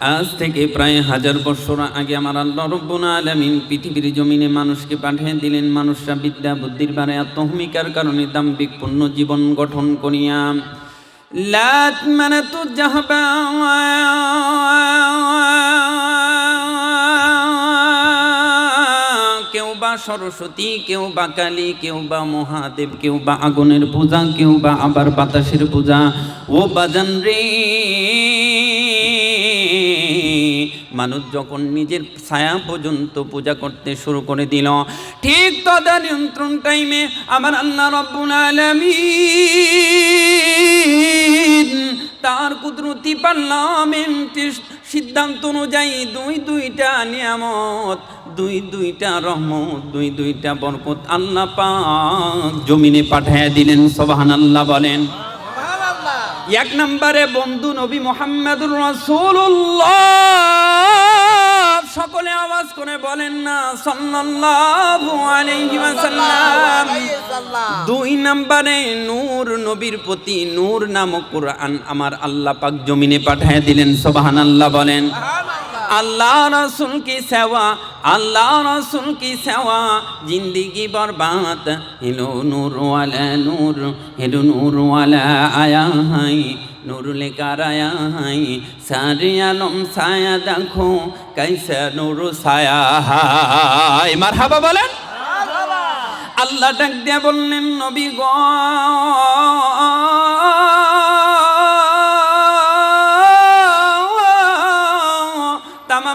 আজ থেকে প্রায় হাজার বছর আগে আমার আল্লাহ রব্বুল আলামিন পৃথিবীর জমিনে মানুষকে পাঠিয়ে দিলেন মানুষরা বিদ্যা বুদ্ধির বারে আত্মহমিকার কারণে দাম্ভিক পূর্ণ জীবন গঠন করিয়া। লাত মানে তো যাহবা। সরস্বতী, কেউ বা কালী, কেউ বা মহাদেব, কেউ বা আগুনের পূজা, কেউ বা আবার বাতাসের পূজা। ও বাজান রে, মানুষ যখন নিজের ছায়া পর্যন্ত পূজা করতে শুরু করে দিল, ঠিক তদা নিয়ন্ত্রণ টাইমে আমার আল্লাহ রব্বুল আলামিন তার কুদরতি পার্লামেন্টের সিদ্ধান্ত অনুযায়ী দুই দুইটা নিয়ামত দুই দুইটা রহমত দুই দুইটা বরকত আল্লাহ পাক জমিনে পাঠায় দিলেন সোবাহান আল্লাহ বলেন এক নম্বরে বন্ধু নবী মোহাম্মদুর রাসূলুল্লাহ। সকলে আওয়াজ করে বলেন না সাল্লাল্লাহু আলাইহি ওয়াসাল্লাম। দুই নম্বরে নূর নবীর প্রতি নূর নামক কোরআন আমার আল্লাহ পাক জমিনে পাঠিয়ে দিলেন সুবহানাল্লাহ বলেন। আল্লাহ রসুল কি সেবা আল্লাহ রসুল কি সেবা জিন্দিগি বরবাদ হেলো নূর ওয়ালা নূর হিলো নূর ওয়ালা আয়া হাই নুরুলে কারায়া হাই সারে আলম ছায়া দেখো কাইসা নূর ছায়া হাই। মারহাবা বলেন? আল্লাহ ডাক দিয়া বললেন নবী গ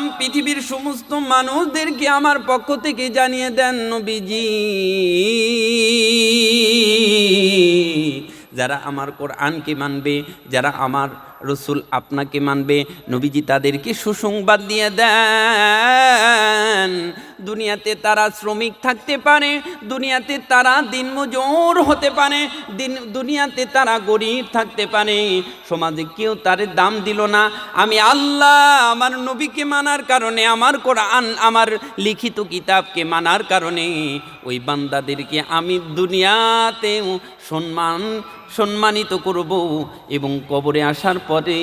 তামাম পৃথিবীর সমস্ত মানুষদেরকে আমার পক্ষ থেকে জানিয়ে দেন নবীজি। যারা আমার কোরআনকে মানবে, যারা আমার রসুল আপনাকে মানবে, নবীজি তাদেরকে সুসংবাদ দিয়ে দেন। দুনিয়াতে তারা শ্রমিক থাকতে পারে, দুনিয়াতে তারা দিনমজুর হতে পারে, দিন, দুনিয়াতে তারা গরিব থাকতে পারে। সমাজে কেউ তার দাম দিল না। আমি আল্লাহ আমার নবীকে মানার কারণে, আমার কোরআন, আমার লিখিত কিতাবকে মানার কারণে, ওই বান্দাদেরকে আমি দুনিয়াতেও সম্মান, সম্মানিত করব এবং কবরে আসার পরে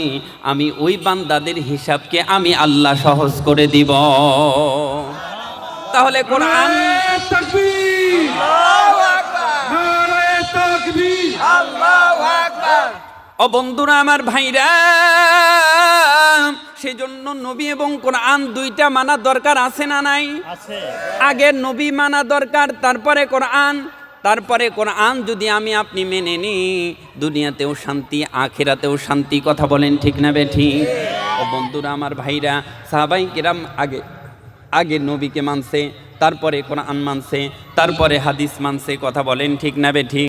আমি ওই বান্দাদের হিসাবকে আমি আল্লাহ সহজ করে দিব। তাহলে কোরআন তাকবীর। নারায়ে তাকবীর। ও বন্ধুরা আমার ভাইরা সেই জন্য নবী এবং কোরআন দুইটা মানা দরকার আছে না নাই? আগে নবী মানা দরকার তারপরে কোরআন। তারপরে কোরআন যদি আমি আপনি মেনে নিই দুনিয়াতেও শান্তি আখেরাতেও শান্তি কথা বলেন ঠিক না বে ঠিক? ও বন্ধুরা আমার ভাইরা সাহাবাই কিরাম আগে আগে নবীকে মানছে, তারপরে কোরআন মানছে, তারপরে হাদিস মানছে, কথা বলেন ঠিক না বে ঠিক?